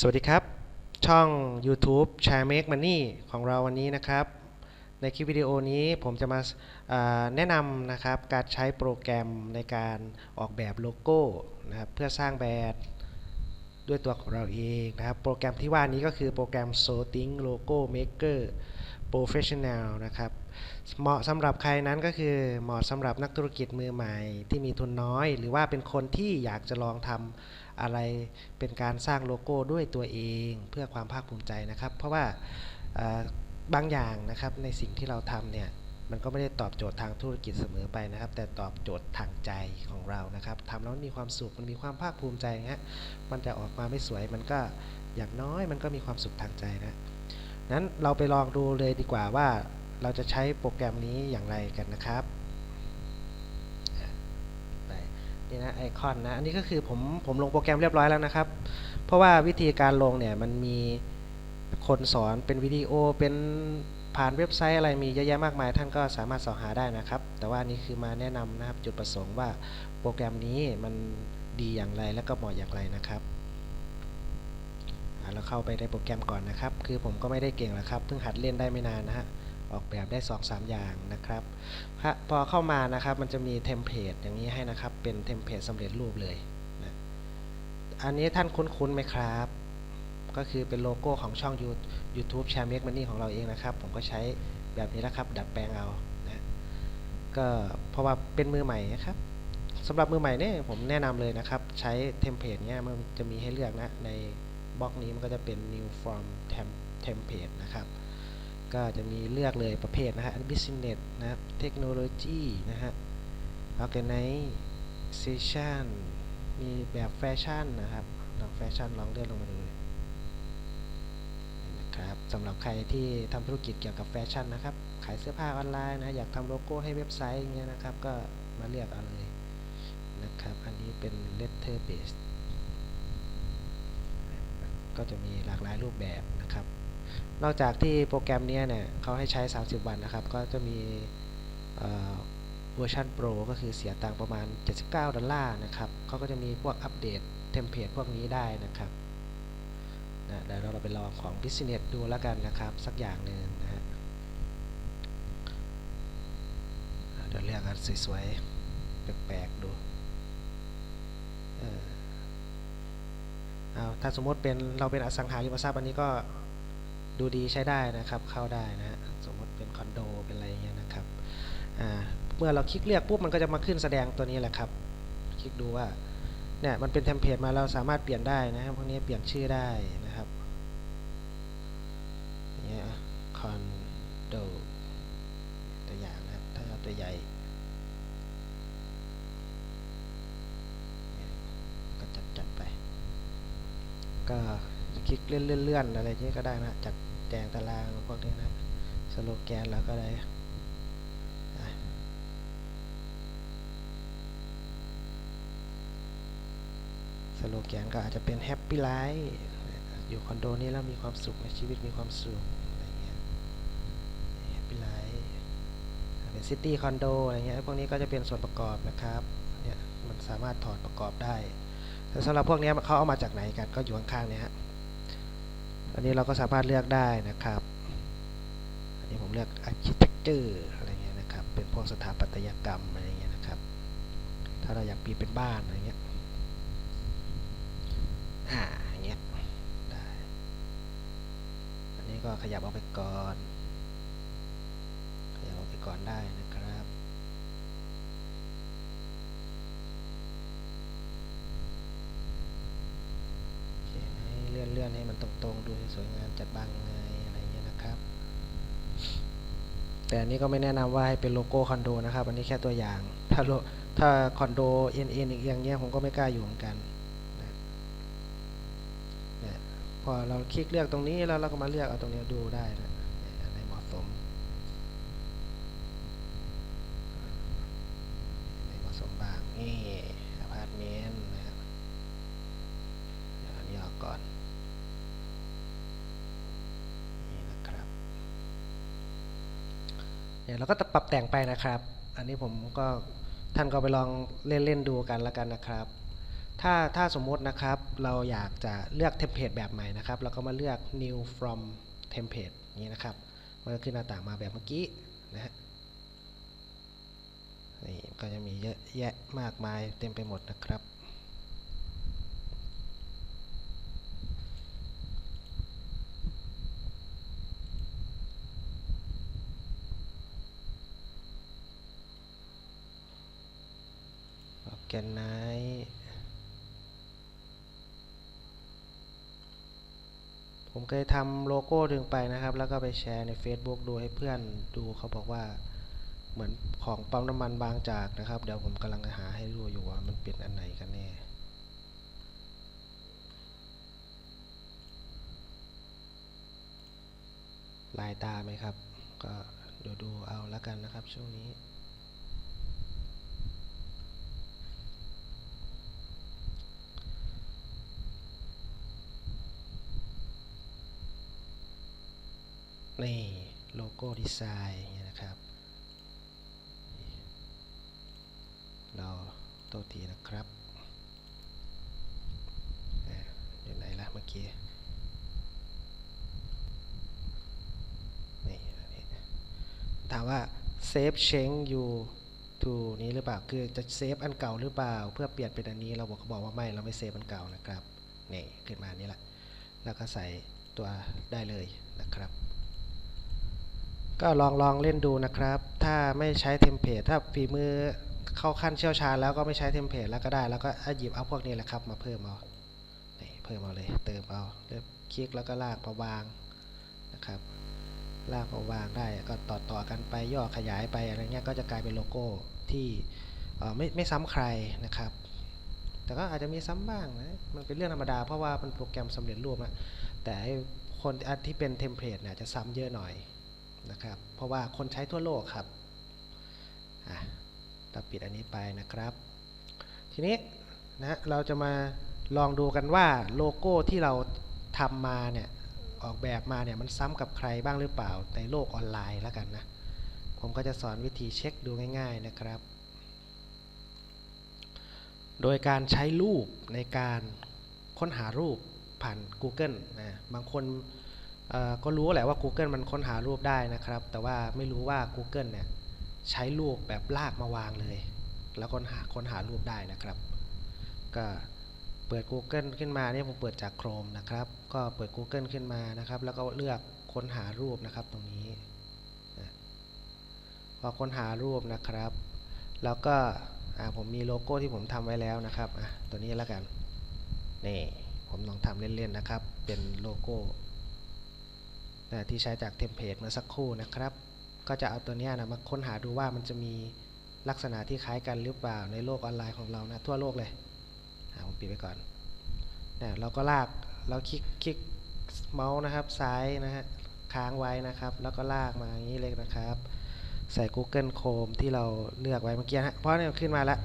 สวัสดีครับ ช่อง YouTube s h a r e Make Money ของเราวันนี้นะครับ ในคลิปวิดีโอนี้ผมจะมาาแนะนำนะครับการใช้โปรแกรมในการออกแบบโลโก้นะครับเพื่อสร้างแบรนด์ด้วยตัวของเราเองนะครับ โปรแกรมที่ว่านี้ก็คือโปรแกรม Sorting Logo Maker Professional นะครับ เหมาะสำหรับใครนั้นก็คือเหมาะสำหรับนักธุรกิจมือใหม่ที่มีทุนน้อย หรือว่าเป็นคนที่อยากจะลองทำอะไรเป็นการสร้างโลโก้ด้วยตัวเอง เพื่อความภาคภูมิใจนะครับ เพราะว่าบางอย่างนะครับในสิ่งที่เราทำเนี่ยมันก็ไม่ได้ตอบโจทย์ทางธุรกิจเสมอไปนะครับ แต่ตอบโจทย์ทางใจของเรานะครับทำแล้วมันมีความสุขมันมีความภาคภูมิใจฮะมันจะออกมาไม่สวยมันก็อย่างน้อยมันก็มีความสุขทางใจนะ นั้นเราไปลองดูเลยดีกว่าว่าเราจะใช้โปรแกรมนี้อย่างไรกันนะครับนี่นะไอคอนนะอันนี้ก็คือผมผมลงโปรแกรมเรียบร้อยแล้วนะครับ เพราะว่าวิธีการลงเนี่ยมันมีคนสอนเป็นวิดีโอเป็นผ่านเว็บไซต์อะไรมีเยอะแยะมากมาย ท่านก็สามารถสอหาได้นะครับ แต่ว่านี่คือมาแนะนำนะครับจุดประสงค์ว่าโปรแกรมนี้มันดีอย่างไรและก็เหมาะอย่างไรนะครับ เราเข้าไปในโปรแกรมก่อนนะครับ คือผมก็ไม่ได้เก่งหรอกครับ เพิ่งหัดเล่นได้ไม่นานนะฮะ ออกแบบได้ 2-3สามอย่างนะครับ พอเข้ามานะครับ มันจะมีเทมเพลตอย่างนี้ให้นะครับ เป็นเทมเพลตสำเร็จรูปเลยนะอันนี้ท่านคุ้นๆไหมครับ ก็คือเป็นโลโก้ของช่อง YouTube Share Make Money ของเราเองนะครับ ผมก็ใช้แบบนี้นะครับ ดัดแปลงเอานะก็เพราะว่าเป็นมือใหม่นะครับสำหรับมือใหม่เนี่ยผมแนะนำเลยนะครับ ใช้เทมเพลตเนี้ยมันจะมีให้เลือกนะใน บล็อกนี้มันก็จะเป็น new form tem- template นะครับ ก็จะมีเลือกเลยประเภทนะฮะ business นะครับ technology นะฮะ organization มีแบบแฟชั่นนะครับลองแฟชั่นลองเลื่อนลงมาดูเลยนี่นะครับสำหรับใครที่ทำธุรกิจเกี่ยวกับแฟชั่นนะครับ ขายเสื้อผ้าออนไลน์นะ อยากทำโลโก้ให้เว็บไซต์อย่างเงี้ยนะครับ ก็มาเลือกเอาเลยนะครับ อันนี้เป็น letter based ก็จะมีหลากหลายรูปแบบนะครับ นอกจากที่โปรแกรมนี้เนี่ยเขาให้ใช้ 30 วันนะครับ ก็จะมีเวอร์ชันโปรก็คือเสียตังประมาณ 79 ดอลลาร์นะครับเขาก็จะมีพวกอัปเดตเทมเพลตพวกนี้ได้นะครับนะเดี๋ยวเราไปลองของ Business ดูแล้วกันนะครับ สักอย่างหนึ่งนะฮะเดี๋ยวเลือกกันสวยๆ แปลกๆ ดูเออ เอาถ้าสมมติเป็นเราเป็นอสังหาริมทรัพย์อันนี้ก็ดูดีใช้ได้นะครับ เข้าได้นะสมมติเป็นคอนโดเป็นอะไรเงี้ยนะครับเมื่อเราคลิกเลือกปุ๊บมันก็จะมาขึ้นแสดงตัวนี้แหละครับ คลิกดูว่าเนี่ยมันเป็นเทมเพลตมาเราสามารถเปลี่ยนได้นะครับพวกนี้เปลี่ยนชื่อได้นะครับเนี่ยคอนโดตัวอย่างนะครับถ้าเอาตัวใหญ่ ก็คลิกเลื่อนเลื่อะไรนี้ก็ได้นะจัดแจงตารางพวกนี้นะสโลแกนเราก็ได้สโลแกนก็อาจจะเป็นแฮปปี้ไลฟ์อยู่คอนโดนี้แล้วมีความสุขในชีวิตมีความสุขอะไรเงี้ยแฮปปี้ไลฟ์เป็นซิตี้คอนโดอะไรเงี้ยพวกนี้ก็จะเป็นส่วนประกอบนะครับเนี่ยมันสามารถถอดประกอบได้ แต่สำหรับพวกนี้เขาเอามาจากไหนกันก็อยู่ข้างๆนี่ยฮะอันนี้เราก็สามารถเลือกได้นะครับ อันนี้ผมเลือก architecture อะไรเงี้ยนะครับ เป็นพวกสถาปัตยกรรมอะไรเงี้ยนะครับ ถ้าเราอยากปีเป็นบ้านอะไรเงี้ยอ่าอย่างเงี้ยได้ อันนี้ก็ขยับออกไปก่อน ขยับออกไปก่อนได้นะครับ โอเคให้เลื่อนเลื่อนให้ ดูสวยงามจัดบางยังไงอะไรเงี้ยนะครับ แต่อันนี้ก็ไม่แนะนำว่าให้เป็นโลโก้คอนโดนะครับ อันนี้แค่ตัวอย่าง ถ้าโลถ้าคอนโดเอ็นเอ็นอีกอย่างเงี้ยผมก็ไม่กล้าอยู่เหมือนกันนะเนี่ยพอเราคลิกเลือกตรงนี้แล้วเราก็มาเลือกเอาตรงนี้ดูได้นะ เดี๋ยวเราก็จะปรับแต่งไปนะครับ อันนี้ผมก็ท่านก็ไปลองเล่นๆดูกันล้วกันนะครับ ถ้าถ้าสมมตินะครับเราอยากจะเลือกเทมเพลตแบบใหม่นะครับเราก็มาเลือก new from template นี้นะครับมันก็ขึ้นหน้าต่างมาแบบเมื่อกี้นะฮะนี่ก็จะมีเยอะแยะมากมายเต็มไปหมดนะครับ ออแกนไนผมเคยทำโลโก้ถึงไปนะครับ แล้วก็ไปแชร์ใน Facebook ดูให้เพื่อนดูเขาบอกว่าเหมือนของปั๊มน้ำมันบางจากนะครับ เดี๋ยวผมกำลังหาให้ดูอยู่ว่ามันเป็นอันไหนกันแน่ลายตาไหมครับ ก็เดี๋ยวดูเอาแล้วกันนะครับช่วงนี้ นี่โลโก้ดีไซน์เงี้ยนะครับ เราโทษทีนะครับอยู่ไหนละเมื่อกี้นี่ถามว่าเซฟเชงอยู่ทูนี้หรือเปล่าคือจะเซฟอันเก่าหรือเปล่า เพื่อเปลี่ยนเป็นอันนี้เราบอกเขาบอกว่าไม่เราไม่เซฟอันเก่านะครับนี่ขึ้นมานี่แหละแล้วก็ใส่ตัวได้เลยนะครับ ก็ลองลองเล่นดูนะครับ ถ้าไม่ใช้เทมเพลตถ้าฝีมือเข้าขั้นเชี่ยวชาญแล้วก็ไม่ใช้เทมเพลตแล้วก็ได้ แล้วก็หยิบเอาพวกนี้แหละครับ มาเพิ่มเอานี่เพิ่มเอาเลย เติมเอาเลือกคลิกแล้วก็ลากมาวางนะครับ ลากมาวางได้ก็ต่อต่อกันไปย่อขยายไปอะไรเงี้ยก็จะกลายเป็นโลโก้ที่ไม่ไม่ซ้ำใครนะครับ แต่ก็อาจจะมีซ้ำบ้างนะ มันเป็นเรื่องธรรมดาเพราะว่ามันโปรแกรมสำเร็จรูปนะแต่คนอันที่เป็นเทมเพลตเนี่ยจะซ้ำเยอะหน่อย นะครับ เพราะว่าคนใช้ทั่วโลกครับอะเราปิดอันนี้ไปนะครับ ทีนี้นะเราจะมาลองดูกันว่าโลโก้ที่เราทำมาเนี่ยออกแบบมาเนี่ยมันซ้ำกับใครบ้างหรือเปล่าในโลกออนไลน์แล้วกันนะ ผมก็จะสอนวิธีเช็คดูง่าย ๆนะครับ โดยการใช้รูปในการค้นหารูปผ่าน Google นะบางคน ก็รู้แหละว่า Google มันค้นหารูปได้นะครับ แต่ว่าไม่รู้ว่า Google เนี่ยใช้รูปแบบลากมาวางเลย แล้วค้นหาค้นหารูปได้นะครับ ก็เปิด Google ขึ้นมาเนี่ยผมเปิดจาก Chrome นะครับ ก็เปิด Google ขึ้นมานะครับ แล้วก็เลือกค้นหารูปนะครับตรงนี้พอค้นหารูปนะครับ แล้วก็ผมมีโลโก้ที่ผมทำไว้แล้วนะครับตัวนี้แล้วกันนี่ผมลองทำเล่นๆนะครับ เป็นโลโก้ นะที่ใช้จากเทมเพลตเมื่อสักครู่นะครับ ก็จะเอาตัวนี้นะมาค้นหาดูว่ามันจะมีลักษณะที่คล้ายกันหรือเปล่าในโลกออนไลน์ของเรานะทั่วโลกเลยผมปิดไว้ก่อนนะเราก็ลากเราคลิกคลิกเมาส์นะครับซ้ายนะฮะค้างไว้นะครับ แล้วก็ลากมาอย่างนี้เลยนะครับ ใส่ Google Chrome ที่เราเลือกไว้เมื่อกี้ฮะเพราะเนี่ยขึ้นมาแล้ว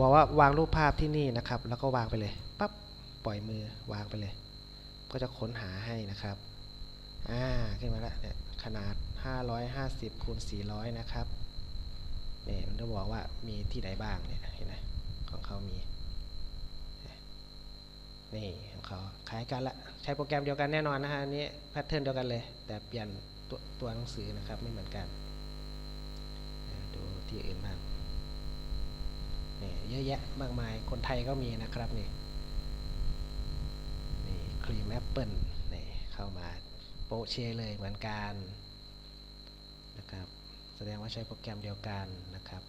บอกว่าวางรูปภาพที่นี่นะครับ แล้วก็วางไปเลยปั๊บปล่อยมือวางไปเลย ก็จะค้นหาให้นะครับ อ่าขึ้นมาแล้วเนี่ยขนาด 550คูณ400 นะครับเนี่ยมันจะบอกว่ามีที่ไหนบ้างเนี่ยเห็นไหมของเขามี นี่ของเขาคล้ายกันละใช้โปรแกรมเดียวกันแน่นอนนะฮะอันนี้แพทเทิร์นเดียวกันเลย แต่เปลี่ยนตัวตัวหนังสือนะครับไม่เหมือนกันดูที่อื่นบ้างนี่เยอะแยะมากมายคนไทยก็มีนะครับนี่นี่ครีมแอปเปิลนี่เข้ามา ปะเชเลยเหมือนกันนะครับ แสดงว่าใช้โปรแกรมเดียวกันนะครับ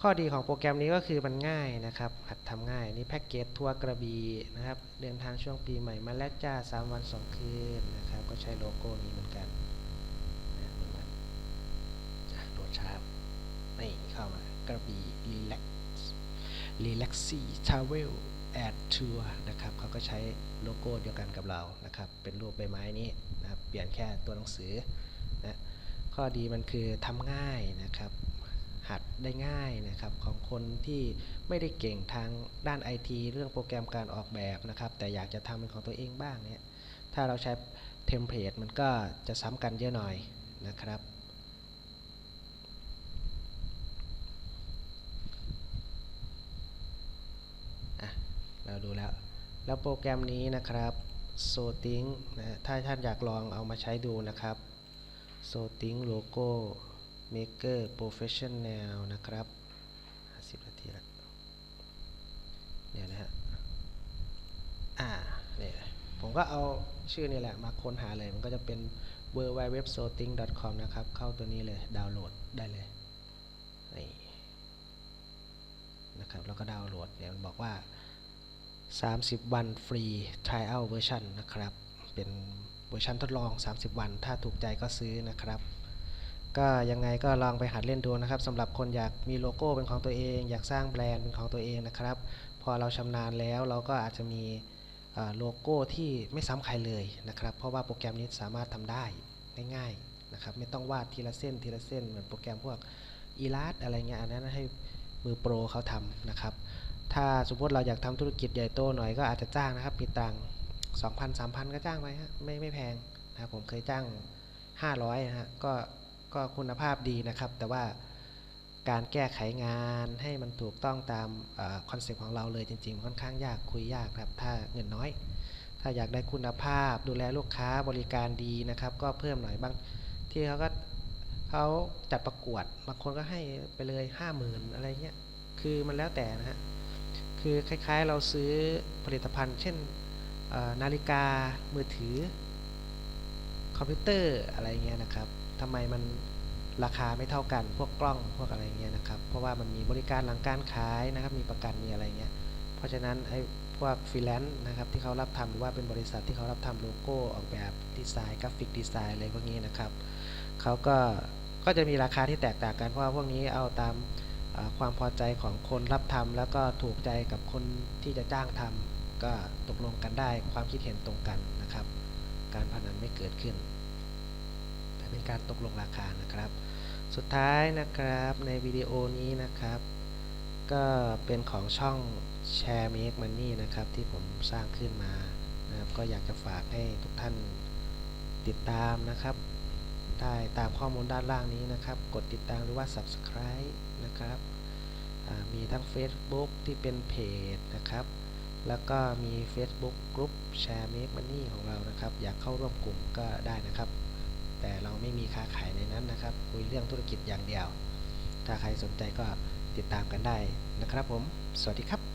ข้อดีของโปรแกรมนี้ก็คือมันง่ายนะครับ หัดทำง่าย นี่แพ็กเกจทัวร์กระบี่นะครับ เดินทางช่วงปีใหม่มาแล้วจ้า3วัน2คืนนะครับ ก็ใช้โลโก้นี้เหมือนกันนะมันอะโหลดช้านี่เข้ามากระบี่ relax relaxy travel add tour นะครับเขาก็ใช้โลโก้เดียวกันกับเรานะครับ เป็นรูปใบไม้นี้นะครับเปลี่ยนแค่ตัวหนังสือนะข้อดีมันคือทำง่ายนะครับ หัดได้ง่ายนะครับ ของคนที่ไม่ได้เก่งทางด้านไอทีเรื่องโปรแกรมการออกแบบนะครับ แต่อยากจะทำเป็นของตัวเองบ้างเนี่ยถ้าเราใช้เทมเพลตมันก็จะซ้ำกันเยอะหน่อยนะครับ เราดูแล้ว แล้วโปรแกรมนี้นะครับ s o t i n g นะถ้าท่านอยากลองเอามาใช้ดูนะครับ s o t i n g Logo Maker Professional นะครับ50นาทีแล้วเนี่ยนะฮะอ่าเนี่ยผมก็เอาชื่อนี่แหละมาค้นหาเลย มันก็จะเป็น w w w s o t i n g c o m นะครับ เข้าตัวนี้เลย ดาวน์โหลดได้เลยนี่นะครับ แล้วก็ดาวน์โหลดเนี่ยมันบอกว่า 30 วันฟรี trial version นะครับ เป็นเวอร์ชันทดลอง 30 วัน ถ้าถูกใจก็ซื้อนะครับ ก็ยังไงก็ลองไปหัดเล่นดูนะครับสำหรับคนอยากมีโลโก้เป็นของตัวเอง อยากสร้างแบรนด์เป็นของตัวเองนะครับ พอเราชำนาญแล้วเราก็อาจจะมีโลโก้ที่ไม่ซ้ำใครเลยนะครับ เพราะว่าโปรแกรมนี้สามารถทำได้ง่ายๆนะครับ ไม่ต้องวาดทีละเส้นทีละเส้นเหมือนโปรแกรมพวก e l a s t อะไรเงี้ยอันนั้นให้มือโปรเขาทำนะครับ ถ้าสมมติเราอยากทำธุรกิจใหญ่โตหน่อยก็อาจจะจ้างนะครับมีตังค์2,000 3,000ก็จ้างไปฮะไม่ไม่แพงนะครับผมเคยจ้าง 500นะฮะก็ก็คุณภาพดีนะครับ แต่ว่าการแก้ไขงานให้มันถูกต้องตามคอนเซ็ปต์ของเราเลยจริงๆ ค่อนข้างยากคุยยากครับ ถ้าเงินน้อย ถ้าอยากได้คุณภาพดูแลลูกค้าบริการดีนะครับ ก็เพิ่มหน่อยบางที่เขาก็เขาจัดประกวดบางคนก็ให้ไปเลย 50,000 อะไรเงี้ยคือมันแล้วแต่นะฮะ คือคล้ายๆ เราซื้อผลิตภัณฑ์ เช่นนาฬิกามือถือ คอมพิวเตอร์อะไรเงี้ยนะครับทำไมมันราคาไม่เท่ากันพวกกล้องพวกอะไรเงี้ยนะครับ เพราะว่ามันมีบริการหลังการขายนะครับมีประกันมีอะไรเงี้ยเพราะฉะนั้นไอ้พวกฟรีแลนซ์นะครับที่เขารับทำหรือว่าเป็นบริษัทที่เขารับทำโลโก้ออกแบบดีไซน์กราฟิกดีไซน์อะไรพวกนี้นะครับเขาก็ก็จะมีราคาที่แตกต่างกันเพราะว่าพวกนี้เอาตาม ความพอใจของคนรับทำแล้วก็ถูกใจกับคนที่จะจ้างทำก็ตกลงกันได้ความคิดเห็นตรงกันนะครับ การพนันไม่เกิดขึ้นแต่เป็นการตกลงราคานะครับ สุดท้ายนะครับในวิดีโอนี้นะครับ ก็เป็นของช่อง Share Make Money นะครับ ที่ผมสร้างขึ้นมานะครับ ก็อยากจะฝากให้ทุกท่านติดตามนะครับ ได้ตามข้อมูลด้านล่างนี้นะครับ กดติดตามหรือว่า Subscribe นะครับ มีทั้ง Facebook ที่เป็นเพจนะครับ แล้วก็มี Facebook กลุ่ม Share Make Money ของเรานะครับ อยากเข้าร่วมกลุ่มก็ได้นะครับ แต่เราไม่มีค้าขายในนั้นนะครับ คุยเรื่องธุรกิจอย่างเดียว ถ้าใครสนใจก็ติดตามกันได้นะครับผม สวัสดีครับ